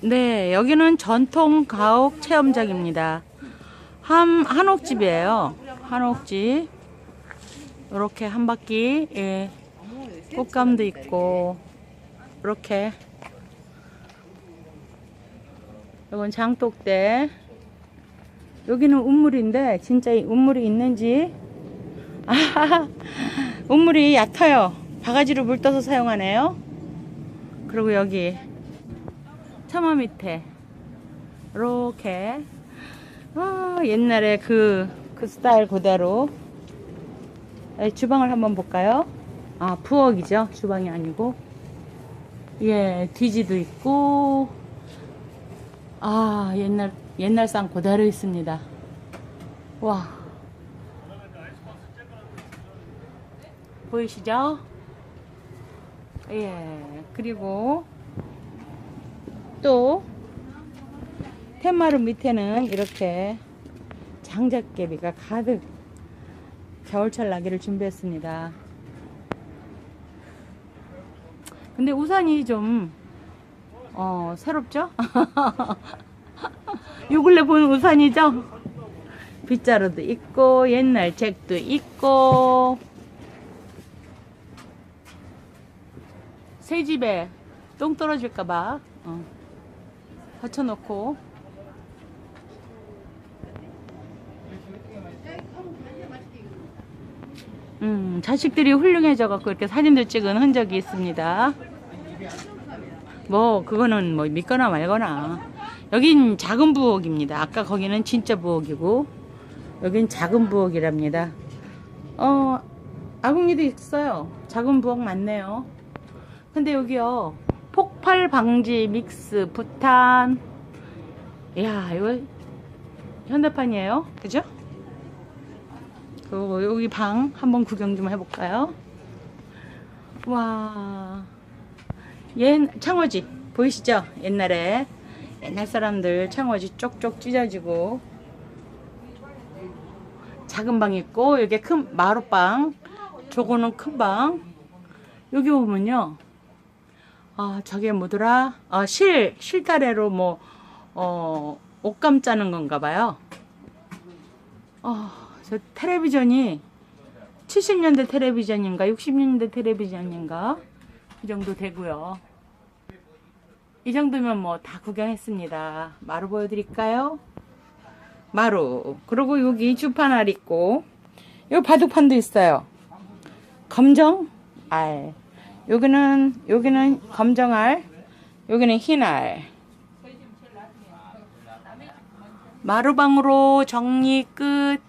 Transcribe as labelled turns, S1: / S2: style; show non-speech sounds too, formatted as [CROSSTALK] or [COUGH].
S1: 네, 여기는 전통 가옥 체험장입니다. 한, 한옥집이에요. 한옥집. 이렇게 한 바퀴, 예. 꽃감도 있고, 이렇게. 이건 장독대. 여기는 운물인데, 진짜 이 운물이 있는지. [LAUGHS] 아, 운물이 얕아요. 바가지로 물 떠서 사용하네요. 그리고 여기 처마 밑에. 이렇게. 아, 옛날에 그, 그 스타일 그대로. 에, 주방을 한번 볼까요? 아 부엌이죠. 주방이 아니고. 예 뒤지도 있고. 아 옛날 옛날 상 그대로 있습니다. 와. 보이시죠? 예 그리고 또 텐마루 밑에는 이렇게 장작개비가 가득 겨울철 나기를 준비했습니다. 근데 우산이 좀 어, 새롭죠? [LAUGHS] 요 근래 본 우산이죠? 빗자루도 있고 옛날 책도 있고 새 집에 똥 떨어질까봐 어. 받쳐놓고 음, 자식들이 훌륭해져 갖고 이렇게 사진도 찍은 흔적이 있습니다. 뭐 그거는 뭐 믿거나 말거나 여긴 작은 부엌입니다. 아까 거기는 진짜 부엌이고 여긴 작은 부엌이랍니다. 어 아궁이도 있어요. 작은 부엌 맞네요. 근데 여기요 폭발 방지 믹스 부탄 야 이거 현대판이에요 그죠? 그리고 여기 방 한번 구경 좀 해볼까요? 와, 옛 창호지 보이시죠? 옛날에 옛날 사람들 창호지 쪽쪽 찢어지고 작은 방 있고 여기 큰 마루방, 저거는 큰 방. 여기 보면요, 아 저게 뭐더라? 아, 실 실타래로 뭐 어, 옷감 짜는 건가 봐요. 어, 저 텔레비전이 70년대 텔레비전인가 60년대 텔레비전인가 그 정도 되고요. 이 정도면 뭐 다 구경했습니다. 마루 보여드릴까요? 마루. 그리고 여기 주판알 있고 여기 바둑판도 있어요. 검정 알. 여기는 여기는 검정알. 여기는 흰알. 마루방으로 정리 끝.